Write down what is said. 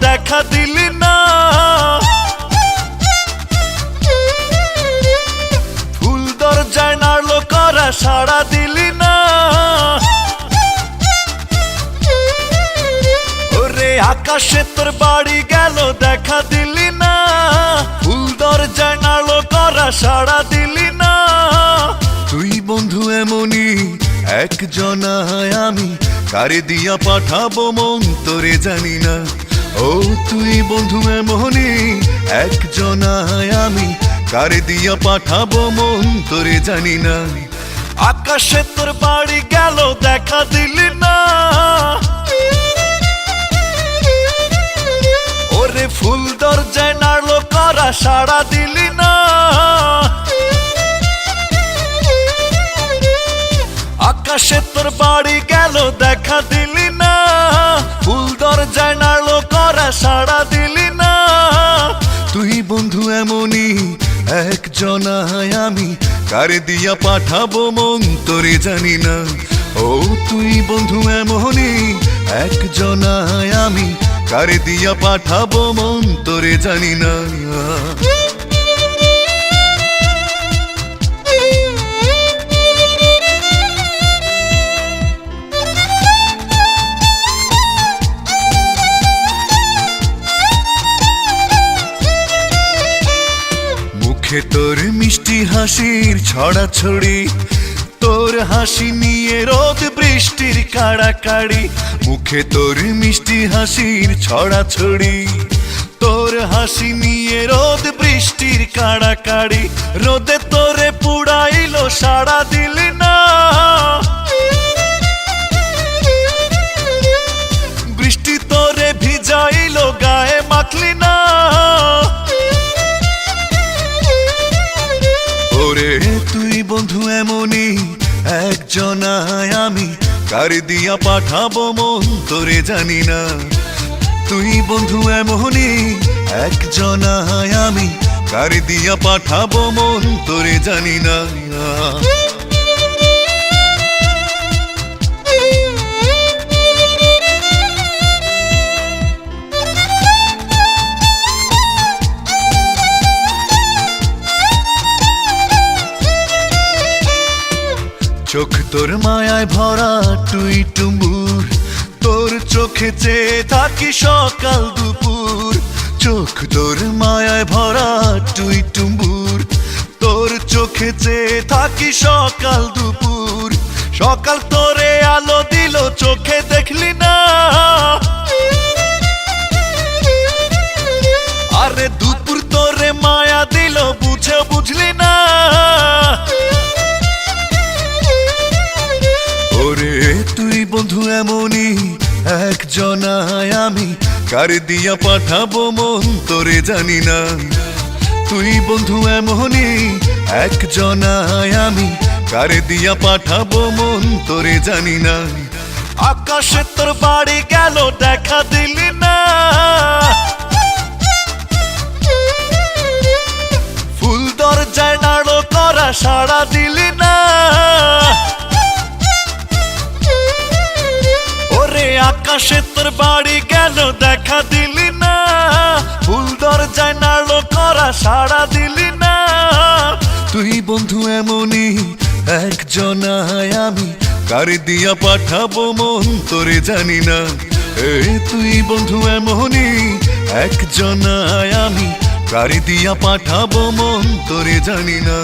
দেখা দিলি না। ফুল দরজায় নাড়লো করা, সাড়া দিলি না। ওরে আকাশে তোর বাড়ি গেল, দেখা দিলি না। ফুল দরজায় নাড়লো করা, সাড়া দিলি না। তুই বন্ধু এমনই একজনায় আমি কারে দিয়া পাঠাবো মন তোরে জানি না। ও তুই বন্ধু মোহনী এক জনায় আমি কারে দিয়া পাঠাবো মন তোরে জানি না। আকাশে তোর বাড়ি গেল, দেখা দিলি না। দেখা দিলি না। ফুল দরজায় নাড়লো করা সাড়া দিলি না। তুই বন্ধু এমনই একজনায় আমি। কারে দিয়া পাঠাবো মন তোরে জানি না। ও তুই বন্ধু এমনই একজনায় আমি। কারে দিয়া পাঠাবো মন তোরে জানি না। মুখে তোর মিষ্টি হাসির ছড়া ছড়ি তোর হাসি নিয়ে রোদ বৃষ্টির কাড়া কাড়ি মুখে তোর মিষ্টি হাসির ছড়া ছড়ি তোর হাসি নিয়ে রোদ বৃষ্টির কাড়া কাড়ি রোদে তোরে পুড়াইলো সাড়া একজনায় আমি, কার দিয়া পাঠাবো মন তোরে জানি না। তুই বন্ধু এমনই একজনায় আমি, কার দিয়া পাঠাবো মন তোরে জানি না। চোখ তোর মায়ায় ভরা টুই টুম্বুর। তোর চোখে চেয়ে থাকি সকাল দুপুর। চোখ তোর মায়ায় ভরা টুই টুম্বুর। তোর চোখে চেয়ে থাকি সকাল দুপুর। সকাল তোরে আলো দিল, চোখে দেখলি না। আরে দুপুর তুই বন্ধু এমনই একজনায় আমি। কার দিয়া পাঠাবো মন, তোরে জানি না। তুই বন্ধু এমনই একজনায় আমি। কার দিয়া পাঠাবো মন, তোরে জানি না। আকাশে তোর বাড়ি গেল, দেখা দিলি না। সাড়া দিলি না। তুই বন্ধু এমনই একজনায় আমি। কার দিয়া পাঠাবো মন, তোরে জানি না। এ তুই বন্ধু এমনই একজনায় আমি। কার দিয়া পাঠাবো মন, তোরে জানি না।